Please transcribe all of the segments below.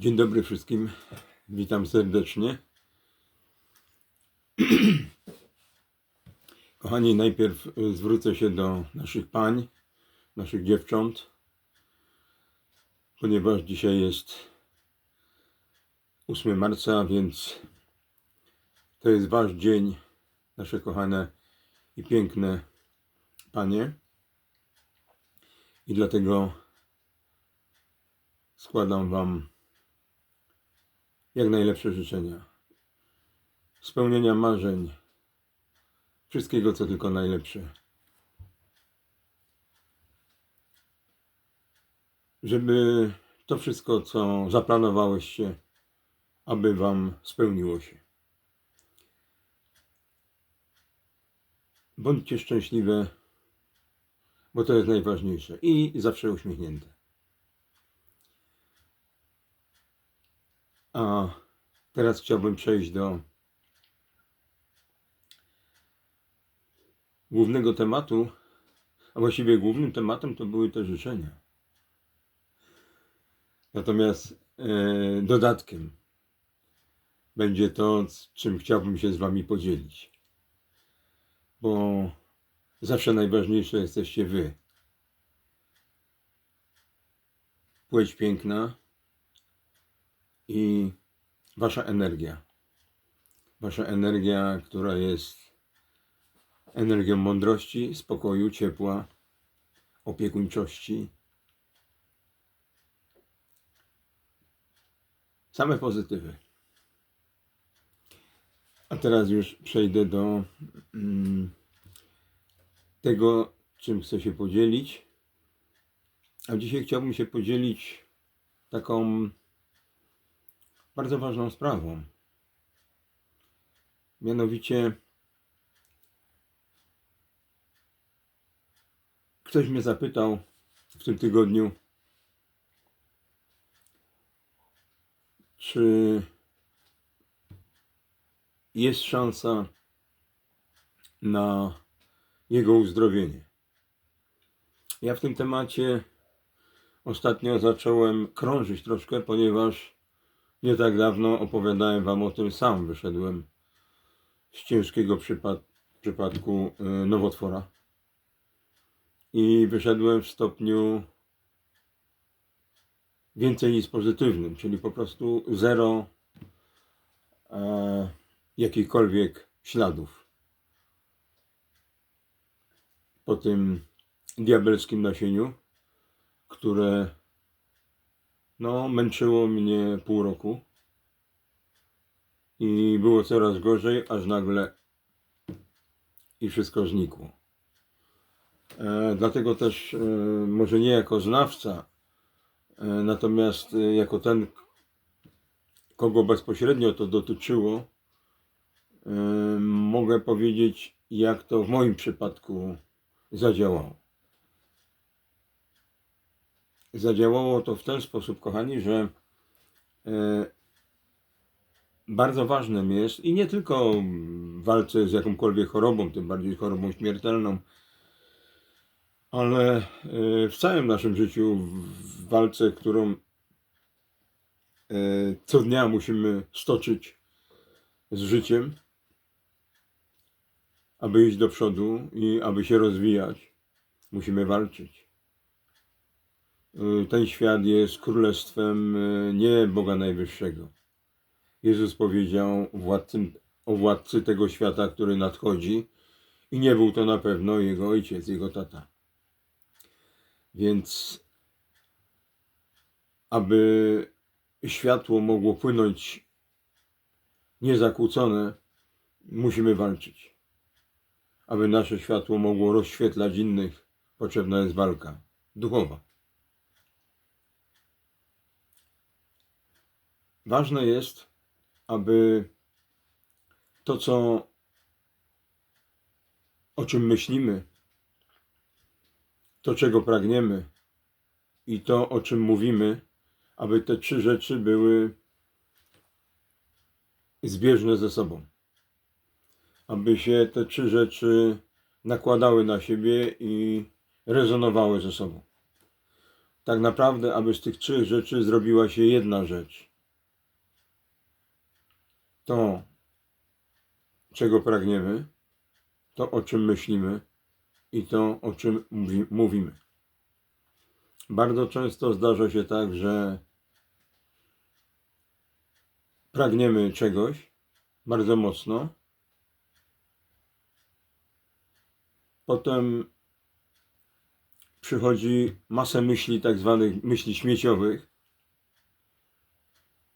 Dzień dobry wszystkim. Witam serdecznie. Kochani, najpierw y, zwrócę się do naszych pań, naszych dziewcząt, ponieważ dzisiaj jest 8 marca, więc to jest wasz dzień, nasze kochane i piękne panie. I dlatego składam wam jak najlepsze życzenia. Spełnienia marzeń. Wszystkiego, co tylko najlepsze. Żeby to wszystko, co zaplanowałeście, aby Wam spełniło się. Bądźcie szczęśliwe, bo to jest najważniejsze. I zawsze uśmiechnięte. A teraz chciałbym przejść do głównego tematu, a właściwie głównym tematem to były te życzenia. Natomiast e, dodatkiem będzie to, z czym chciałbym się z Wami podzielić. Bo zawsze najważniejsze jesteście Wy. Płeć piękna i Wasza energia. Wasza energia, która jest energią mądrości, spokoju, ciepła, opiekuńczości. Same pozytywy. A teraz już przejdę do mm, tego, czym chcę się podzielić. A dzisiaj chciałbym się podzielić taką bardzo ważną sprawą. Mianowicie ktoś mnie zapytał w tym tygodniu, czy jest szansa na jego uzdrowienie. Ja w tym temacie ostatnio zacząłem krążyć troszkę, ponieważ nie tak dawno opowiadałem Wam o tym sam. Wyszedłem z ciężkiego przypad przypadku y, nowotwora. I wyszedłem w stopniu więcej niż pozytywnym, czyli po prostu zero e, jakichkolwiek śladów. Po tym diabelskim nasieniu, które no, męczyło mnie pół roku i było coraz gorzej, aż nagle i wszystko znikło. E, dlatego też, e, może nie jako znawca, e, natomiast e, jako ten, kogo bezpośrednio to dotyczyło, e, mogę powiedzieć, jak to w moim przypadku zadziałało. Zadziałało to w ten sposób, kochani, że e, bardzo ważnym jest i nie tylko w walce z jakąkolwiek chorobą, tym bardziej chorobą śmiertelną, ale e, w całym naszym życiu, w walce, którą e, co dnia musimy stoczyć z życiem, aby iść do przodu i aby się rozwijać, musimy walczyć. Y, ten świat jest królestwem y, nie Boga Najwyższego. Jezus powiedział władcym, o władcy tego świata, który nadchodzi, i nie był to na pewno jego ojciec, jego tata. Więc, aby światło mogło płynąć niezakłócone, musimy walczyć. Aby nasze światło mogło rozświetlać innych, potrzebna jest walka duchowa. Ważne jest, aby to, co, o czym myślimy, to, czego pragniemy i to, o czym mówimy, aby te trzy rzeczy były zbieżne ze sobą. Aby się te trzy rzeczy nakładały na siebie i rezonowały ze sobą. Tak naprawdę, aby z tych trzech rzeczy zrobiła się jedna rzecz to, czego pragniemy, to, o czym myślimy i to, o czym mówi, mówimy. Bardzo często zdarza się tak, że pragniemy czegoś bardzo mocno, potem przychodzi masę myśli, tak zwanych myśli śmieciowych,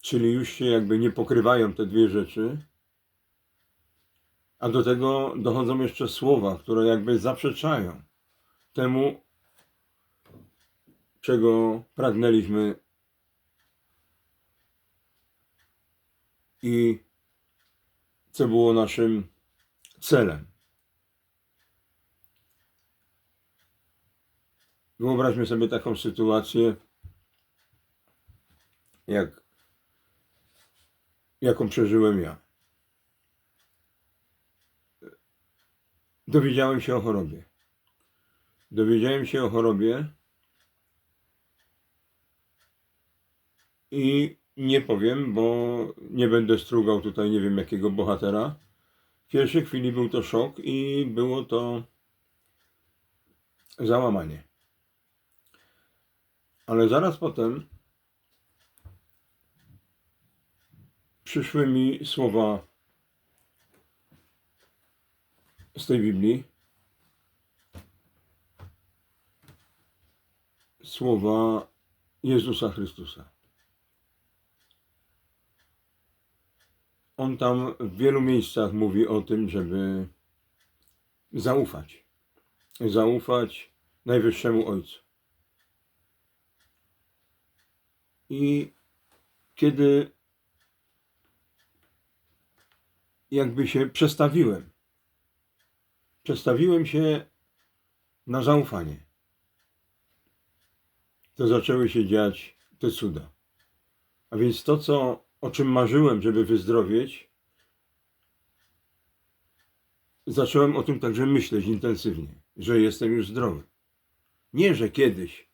czyli już się jakby nie pokrywają te dwie rzeczy, a do tego dochodzą jeszcze słowa, które jakby zaprzeczają temu, czego pragnęliśmy i co było naszym celem. Wyobraźmy sobie taką sytuację, jak, jaką przeżyłem ja. Dowiedziałem się o chorobie. Dowiedziałem się o chorobie i nie powiem, bo nie będę strugał tutaj nie wiem jakiego bohatera. W pierwszej chwili był to szok i było to załamanie. Ale zaraz potem przyszły mi słowa z tej Biblii. Słowa Jezusa Chrystusa. On tam w wielu miejscach mówi o tym, żeby zaufać. Zaufać Najwyższemu Ojcu. I kiedy jakby się przestawiłem, przestawiłem się na zaufanie, to zaczęły się dziać te cuda. A więc to, co, o czym marzyłem, żeby wyzdrowieć, zacząłem o tym także myśleć intensywnie, że jestem już zdrowy. Nie, że kiedyś,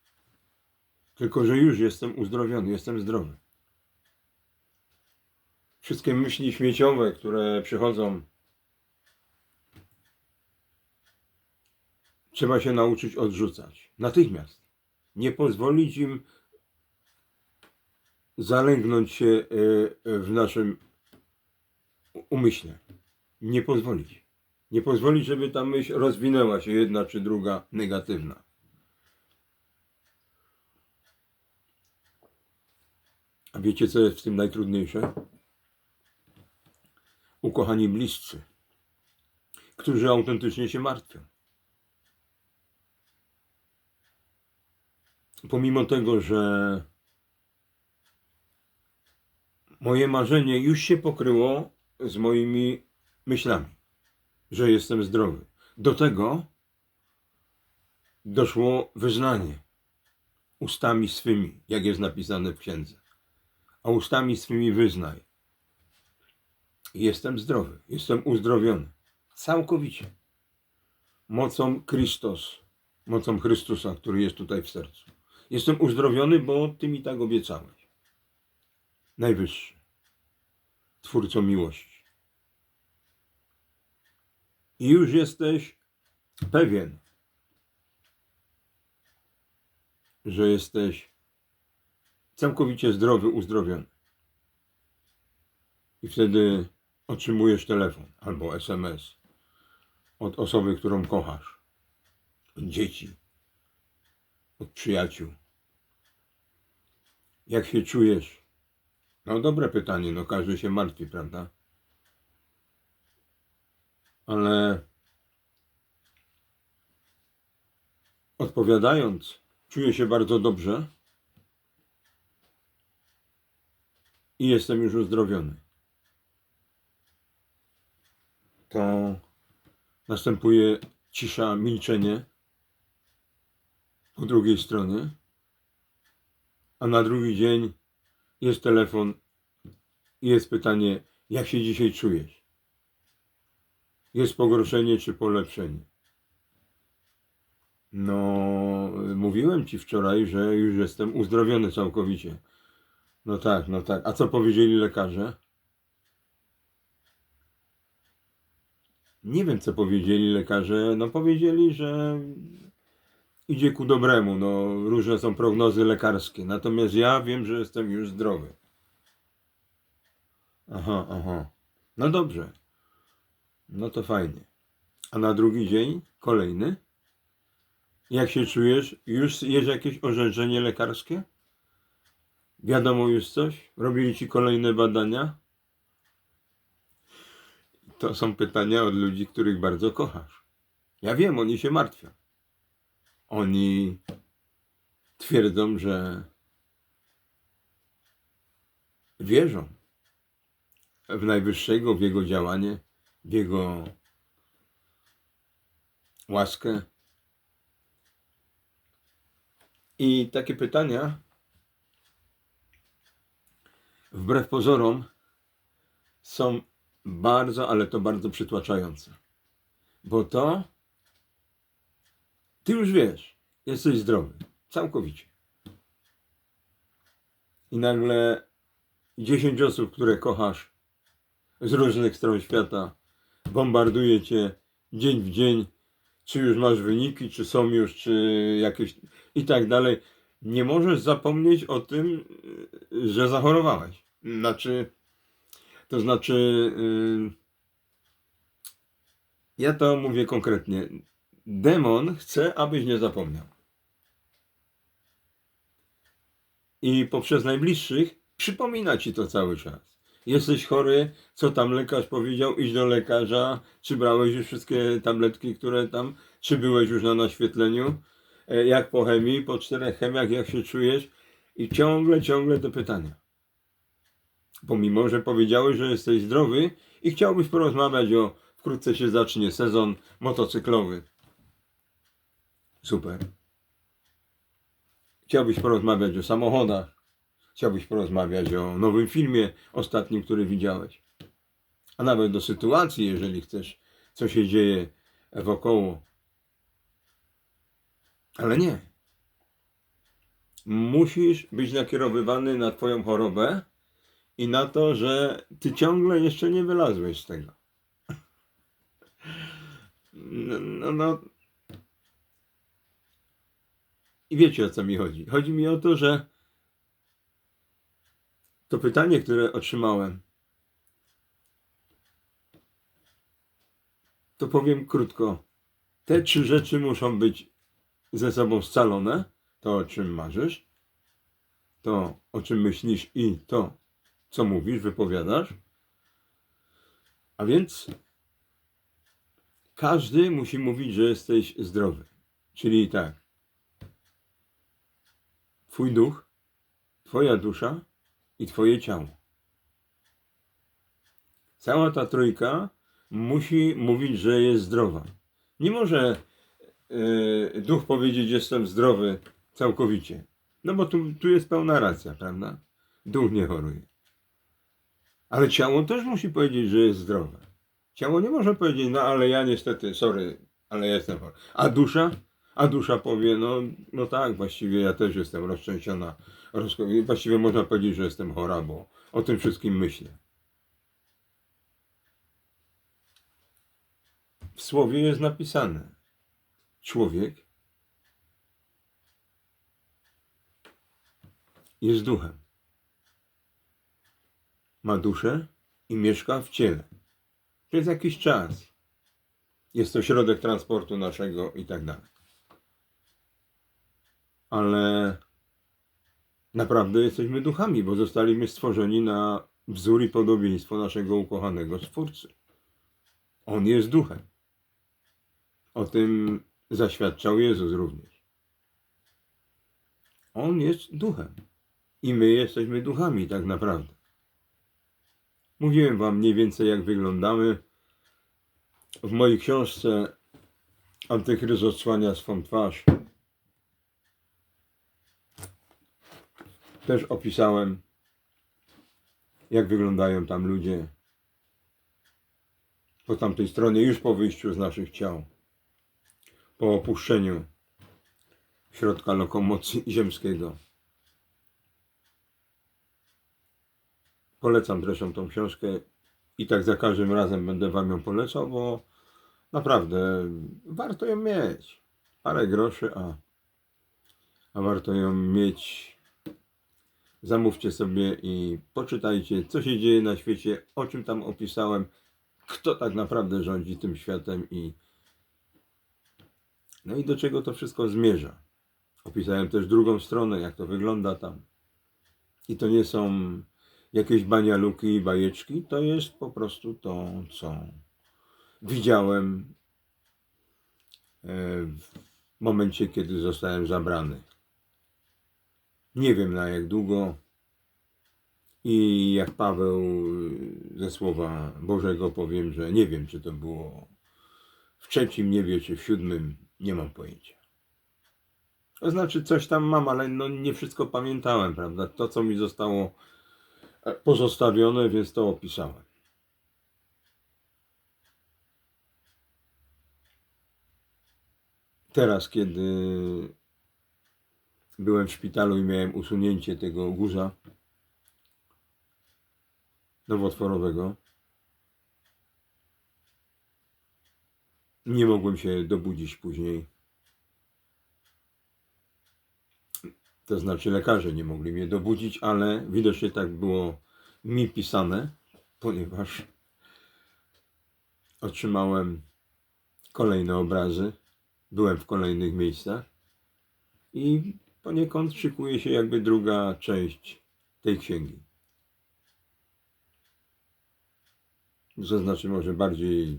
tylko że już jestem uzdrowiony, jestem zdrowy. Wszystkie myśli śmieciowe, które przychodzą, trzeba się nauczyć odrzucać. Natychmiast. Nie pozwolić im zalęgnąć się e, w naszym umyśle. Nie pozwolić. Nie pozwolić, żeby ta myśl rozwinęła się jedna czy druga negatywna. A wiecie, co jest w tym najtrudniejsze? Ukochani bliscy, którzy autentycznie się martwią. Pomimo tego, że moje marzenie już się pokryło z moimi myślami, że jestem zdrowy. Do tego doszło wyznanie ustami swymi, jak jest napisane w księdze a ustami swymi wyznaj. Jestem zdrowy, jestem uzdrowiony. Całkowicie. Mocą Chrystus, mocą Chrystusa, który jest tutaj w sercu. Jestem uzdrowiony, bo Ty mi tak obiecałeś. Najwyższy. Twórcą miłości. I już jesteś pewien, że jesteś całkowicie zdrowy, uzdrowiony. I wtedy otrzymujesz telefon albo SMS od osoby, którą kochasz, od dzieci, od przyjaciół. Jak się czujesz? No dobre pytanie, no każdy się martwi, prawda? Ale odpowiadając, czuję się bardzo dobrze i jestem już uzdrowiony. To następuje cisza, milczenie po drugiej stronie, a na drugi dzień jest telefon i jest pytanie, jak się dzisiaj czujesz? Jest pogorszenie czy polepszenie? No, mówiłem ci wczoraj, że już jestem uzdrowiony całkowicie. No tak, no tak. A co powiedzieli lekarze? Nie wiem, co powiedzieli lekarze. No powiedzieli, że idzie ku dobremu. No, różne są prognozy lekarskie. Natomiast ja wiem, że jestem już zdrowy. Aha, aha. No dobrze. No to fajnie. A na drugi dzień kolejny? Jak się czujesz? Już jest jakieś orzeczenie lekarskie? Wiadomo już coś? Robili ci kolejne badania? To są pytania od ludzi, których bardzo kochasz. Ja wiem, oni się martwią. Oni twierdzą, że wierzą w Najwyższego, w Jego działanie, w Jego łaskę. I takie pytania, wbrew pozorom, są bardzo, ale to bardzo przytłaczające. Bo to ty już wiesz, jesteś zdrowy, całkowicie. I nagle 10 osób, które kochasz z różnych stron świata, bombarduje cię dzień w dzień, czy już masz wyniki, czy są już, czy jakieś i tak dalej. Nie możesz zapomnieć o tym, że zachorowałeś. Znaczy, to znaczy, yy, ja to mówię konkretnie. Demon chce, abyś nie zapomniał. I poprzez najbliższych przypomina ci to cały czas. Jesteś chory, co tam lekarz powiedział, idź do lekarza, czy brałeś już wszystkie tabletki, które tam, czy byłeś już na naświetleniu, E, jak po chemii, po czterech chemiach, jak się czujesz i ciągle, ciągle te pytania. Pomimo, że powiedziałeś, że jesteś zdrowy i chciałbyś porozmawiać o, wkrótce się zacznie sezon motocyklowy. Super. Chciałbyś porozmawiać o samochodach. Chciałbyś porozmawiać o nowym filmie ostatnim, który widziałeś. A nawet do sytuacji, jeżeli chcesz, co się dzieje wokoło. Ale nie. Musisz być nakierowywany na Twoją chorobę i na to, że Ty ciągle jeszcze nie wylazłeś z tego. No, no, no. I wiecie o co mi chodzi. Chodzi mi o to, że to pytanie, które otrzymałem, to powiem krótko. Te trzy rzeczy muszą być ze sobą scalone, to o czym marzysz, to o czym myślisz i to, co mówisz, wypowiadasz. A więc każdy musi mówić, że jesteś zdrowy. Czyli tak. Twój duch, Twoja dusza i Twoje ciało. Cała ta trójka musi mówić, że jest zdrowa. Nie może yy, duch powiedzieć, jestem zdrowy całkowicie. No bo tu, tu jest pełna racja, prawda? Duch nie choruje. Ale ciało też musi powiedzieć, że jest zdrowe. Ciało nie może powiedzieć, no ale ja niestety, sorry, ale ja jestem chory. A dusza? A dusza powie, no, no tak, właściwie ja też jestem rozczęsiona. Właściwie można powiedzieć, że jestem chora, bo o tym wszystkim myślę. W słowie jest napisane, człowiek jest duchem. Ma duszę i mieszka w ciele. Przez jakiś czas. Jest to środek transportu naszego i tak dalej. Ale naprawdę jesteśmy duchami, bo zostaliśmy stworzeni na wzór i podobieństwo naszego ukochanego Stwórcy. On jest duchem. O tym zaświadczał Jezus również. On jest duchem. I my jesteśmy duchami tak naprawdę. Mówiłem wam mniej więcej jak wyglądamy. W mojej książce Antychryst odsłania swą twarz. Też opisałem jak wyglądają tam ludzie po tamtej stronie, już po wyjściu z naszych ciał po opuszczeniu środka lokomocji ziemskiego. Polecam zresztą tą książkę i tak za każdym razem będę Wam ją polecał, bo Naprawdę, warto ją mieć. Parę groszy, a, a warto ją mieć. Zamówcie sobie i poczytajcie, co się dzieje na świecie, o czym tam opisałem, kto tak naprawdę rządzi tym światem i no i do czego to wszystko zmierza. Opisałem też drugą stronę, jak to wygląda tam. I to nie są jakieś banialuki i bajeczki, to jest po prostu to, co widziałem e, w momencie, kiedy zostałem zabrany. Nie wiem na jak długo i jak Paweł y, ze słowa Bożego powiem, że nie wiem, czy to było w trzecim niebie, czy w siódmym, nie mam pojęcia. To znaczy, coś tam mam, ale no nie wszystko pamiętałem, prawda? To, co mi zostało e, pozostawione, więc to opisałem. Teraz, kiedy byłem w szpitalu i miałem usunięcie tego guza nowotworowego, nie mogłem się dobudzić później. To znaczy lekarze nie mogli mnie dobudzić, ale widocznie tak było mi pisane, ponieważ otrzymałem kolejne obrazy, byłem w kolejnych miejscach i poniekąd szykuje się jakby druga część tej księgi. To znaczy może bardziej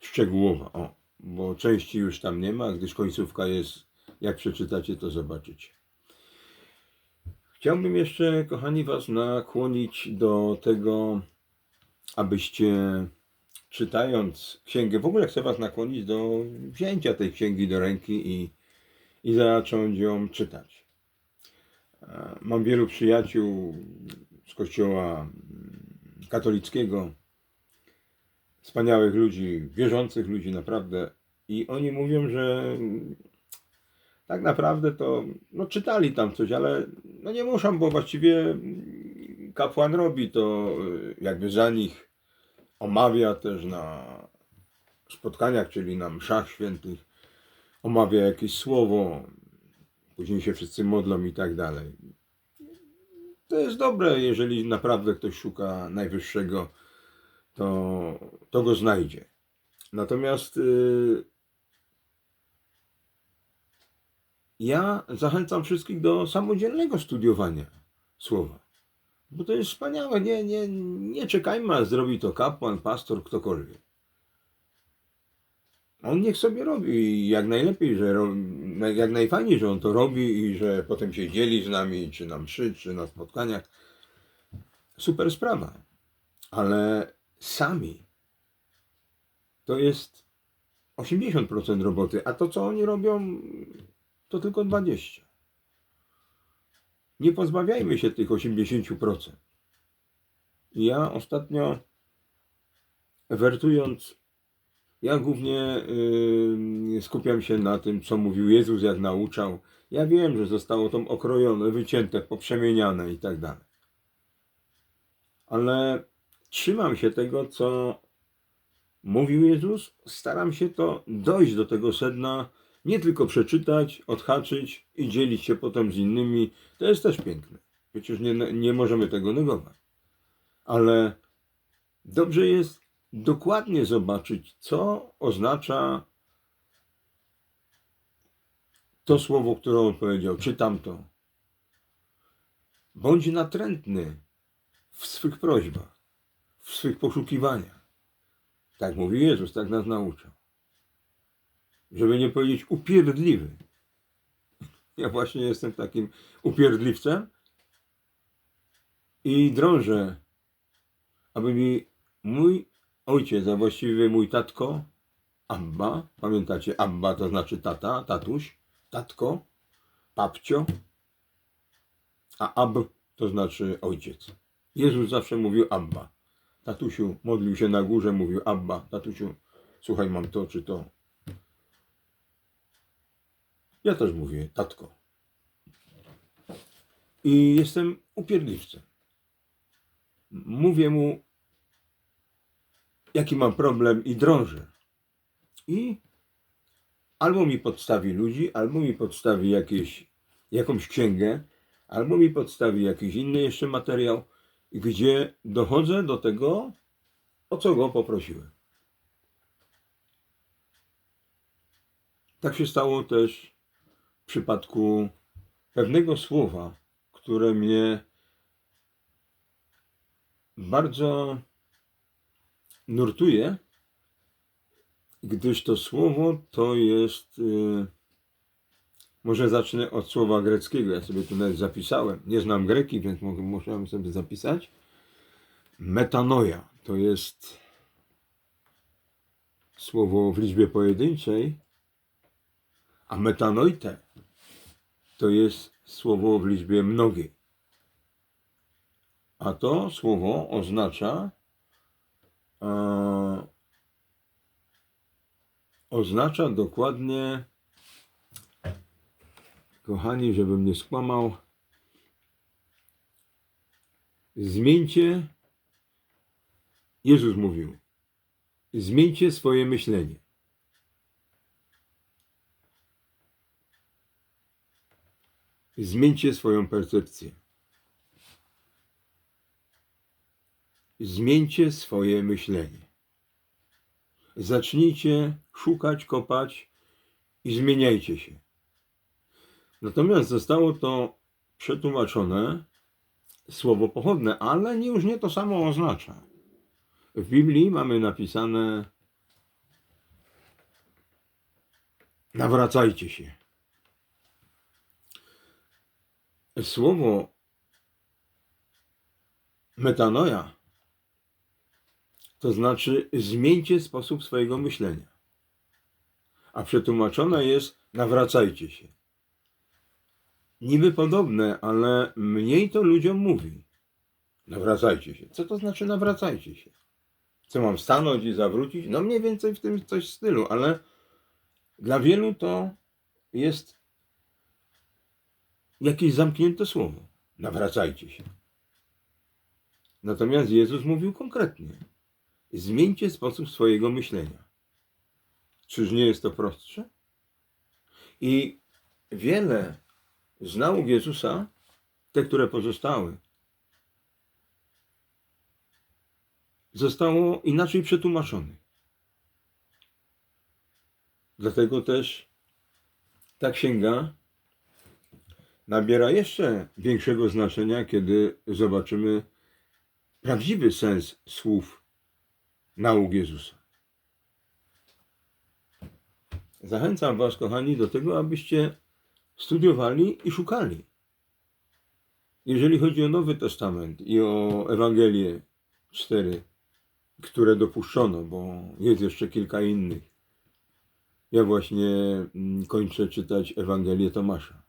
szczegółowa, o, bo części już tam nie ma, gdyż końcówka jest, jak przeczytacie, to zobaczycie. Chciałbym jeszcze, kochani, Was nakłonić do tego, abyście czytając księgę, w ogóle chcę Was nakłonić do wzięcia tej księgi do ręki i, i zacząć ją czytać. E, Mam wielu przyjaciół z kościoła mm, katolickiego, wspaniałych ludzi, wierzących ludzi naprawdę. I oni mówią, że tak naprawdę to no, czytali tam coś, ale no nie muszą, bo właściwie kapłan robi to y, jakby za nich, omawia też na spotkaniach, czyli na mszach świętych, omawia jakieś słowo, później się wszyscy modlą i tak dalej. To jest dobre, jeżeli naprawdę ktoś szuka najwyższego, to, to go znajdzie. Natomiast y, ja zachęcam wszystkich do samodzielnego studiowania słowa. Bo to jest wspaniałe. Nie, nie, nie czekajmy, a zrobi to kapłan, pastor, ktokolwiek. On niech sobie robi jak najlepiej, że ro- jak najfajniej, że on to robi i że potem się dzieli z nami, czy na mszy, czy na spotkaniach. Super sprawa. Ale sami to jest 80% roboty, a to co oni robią to tylko 20%. Nie pozbawiajmy się tych 80%. Ja ostatnio wertując, ja głównie yy, skupiam się na tym, co mówił Jezus, jak nauczał. Ja wiem, że zostało to okrojone, wycięte, poprzemieniane i tak dalej. Ale trzymam się tego, co mówił Jezus, staram się to dojść do tego sedna, nie tylko przeczytać, odhaczyć i dzielić się potem z innymi. To jest też piękne. Przecież nie, nie możemy tego negować. Ale dobrze jest dokładnie zobaczyć, co oznacza to słowo, które on powiedział, czy tamto. Bądź natrętny w swych prośbach, w swych poszukiwaniach. Tak mówi Jezus, tak nas nauczał. Żeby nie powiedzieć upierdliwy. Ja właśnie jestem takim upierdliwcem i drążę, aby mi mój ojciec, a właściwie mój tatko, Abba, pamiętacie, Abba to znaczy tata, tatuś, tatko, papcio, a Ab to znaczy ojciec. Jezus zawsze mówił Abba. Tatusiu modlił się na górze, mówił Abba, tatusiu, słuchaj, mam to czy to. Ja też mówię tatko. I jestem upierdliwcem. Mówię mu, jaki mam problem i drążę. i albo mi podstawi ludzi, albo mi podstawi jakieś, jakąś księgę, albo mi podstawi jakiś inny jeszcze materiał, gdzie dochodzę do tego, o co go poprosiłem. Tak się stało też w przypadku pewnego słowa, które mnie bardzo nurtuje, gdyż to słowo to jest. y, może zacznę od słowa greckiego. Ja sobie tu nawet zapisałem. Nie znam greki, więc musiałem sobie zapisać. Metanoja to jest słowo w liczbie pojedynczej, a metanoite to jest słowo w liczbie mnogiej. A to słowo oznacza e, oznacza dokładnie kochani, żebym nie skłamał zmieńcie Jezus mówił zmieńcie swoje myślenie. Zmieńcie swoją percepcję. Zmieńcie swoje myślenie. Zacznijcie szukać, kopać i zmieniajcie się. Natomiast zostało to przetłumaczone słowo pochodne, ale nie, już nie to samo oznacza. W Biblii mamy napisane nawracajcie się. Słowo metanoja to znaczy zmieńcie sposób swojego myślenia. A przetłumaczone jest nawracajcie się. Niby podobne, ale mniej to ludziom mówi. Nawracajcie się. Co to znaczy nawracajcie się? Co mam stanąć i zawrócić? No mniej więcej w tym coś w stylu, ale dla wielu to jest jakieś zamknięte słowo. Nawracajcie się. Natomiast Jezus mówił konkretnie. Zmieńcie sposób swojego myślenia. Czyż nie jest to prostsze? I wiele z nauk Jezusa, te, które pozostały, zostało inaczej przetłumaczonych. Dlatego też ta księga nabiera jeszcze większego znaczenia, kiedy zobaczymy prawdziwy sens słów nauk Jezusa. Zachęcam Was, kochani, do tego, abyście studiowali i szukali. Jeżeli chodzi o Nowy Testament i o Ewangelię 4, które dopuszczono, bo jest jeszcze kilka innych. Ja właśnie mm, kończę czytać Ewangelię Tomasza.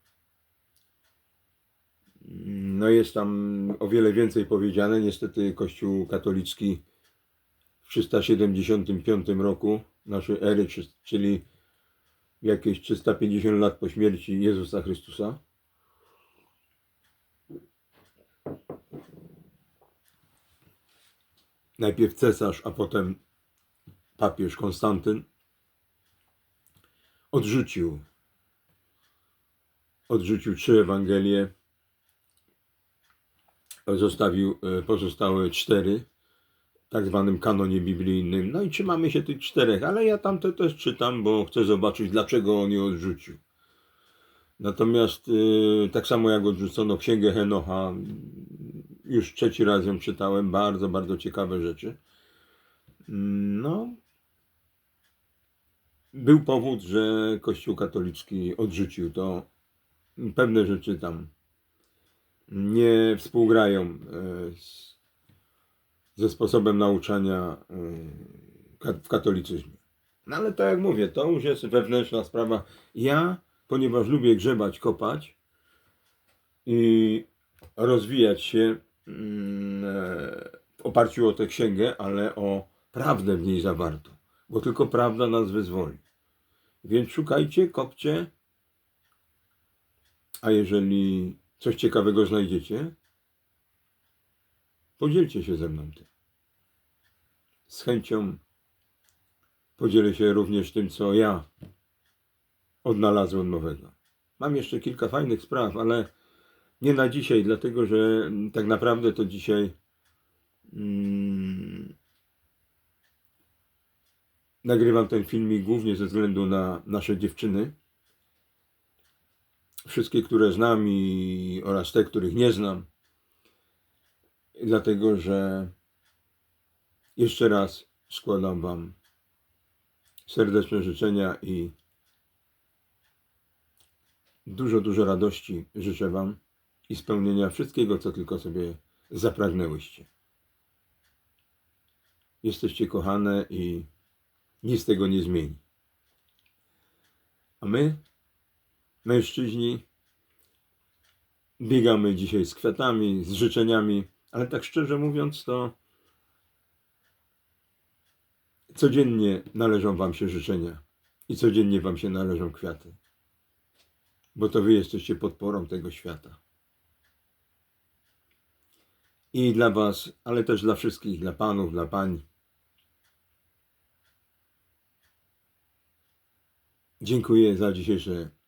No jest tam o wiele więcej powiedziane. Niestety Kościół katolicki w 375 roku naszej ery, czy- czyli jakieś 350 lat po śmierci Jezusa Chrystusa, najpierw cesarz, a potem papież Konstantyn odrzucił odrzucił trzy Ewangelie, zostawił e, pozostałe cztery tak zwanym kanonie biblijnym. No i trzymamy się tych czterech, ale ja tamte też czytam, bo chcę zobaczyć, dlaczego on je odrzucił. Natomiast e, tak samo jak odrzucono Księgę Henocha, już trzeci raz ją czytałem, bardzo, bardzo ciekawe rzeczy. No, był powód, że Kościół katolicki odrzucił to. Pewne rzeczy tam nie współgrają e, z, ze sposobem nauczania e, w katolicyzmie. No ale tak jak mówię, to już jest wewnętrzna sprawa. Ja, ponieważ lubię grzebać, kopać i rozwijać się mm, e, w oparciu o tę księgę, ale o prawdę w niej zawartą, bo tylko prawda nas wyzwoli. Więc szukajcie, kopcie, a jeżeli coś ciekawego znajdziecie, podzielcie się ze mną tym. Z chęcią podzielę się również tym, co ja odnalazłem nowego. Mam jeszcze kilka fajnych spraw, ale nie na dzisiaj, dlatego że mm, tak naprawdę to dzisiaj mm, nagrywam ten filmik głównie ze względu na nasze dziewczyny. Wszystkie, które znam i oraz te, których nie znam. Dlatego, że jeszcze raz składam Wam serdeczne życzenia i dużo, dużo radości życzę Wam i spełnienia wszystkiego, co tylko sobie zapragnęłyście. Jesteście kochane i nic tego nie zmieni. A my, mężczyźni, biegamy dzisiaj z kwiatami, z życzeniami, ale tak szczerze mówiąc, to codziennie należą Wam się życzenia i codziennie Wam się należą kwiaty, bo to Wy jesteście podporą tego świata. I dla Was, ale też dla wszystkich, dla Panów, dla Pań. Dziękuję za dzisiejsze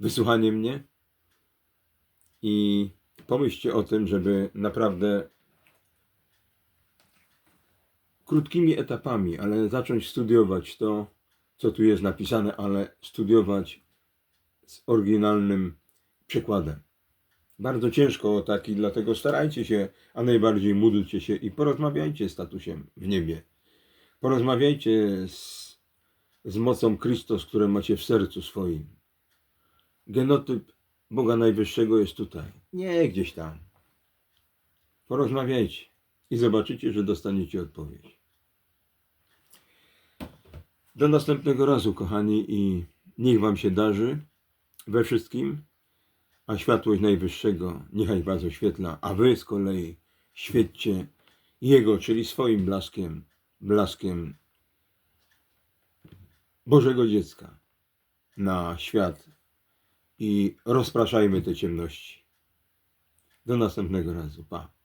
wysłuchanie mnie i pomyślcie o tym, żeby naprawdę krótkimi etapami, ale zacząć studiować to, co tu jest napisane, ale studiować z oryginalnym przekładem. Bardzo ciężko o taki, dlatego starajcie się, a najbardziej módlcie się i porozmawiajcie z statusem w niebie. Porozmawiajcie z, z mocą Chrystus, które macie w sercu swoim. Genotyp Boga Najwyższego jest tutaj, nie gdzieś tam. Porozmawiajcie i zobaczycie, że dostaniecie odpowiedź. Do następnego razu, kochani, i niech Wam się darzy we wszystkim, a światłość Najwyższego niechaj Was oświetla, a Wy z kolei świećcie Jego, czyli swoim blaskiem, blaskiem Bożego dziecka na świat i rozpraszajmy te ciemności. Do następnego razu. Pa.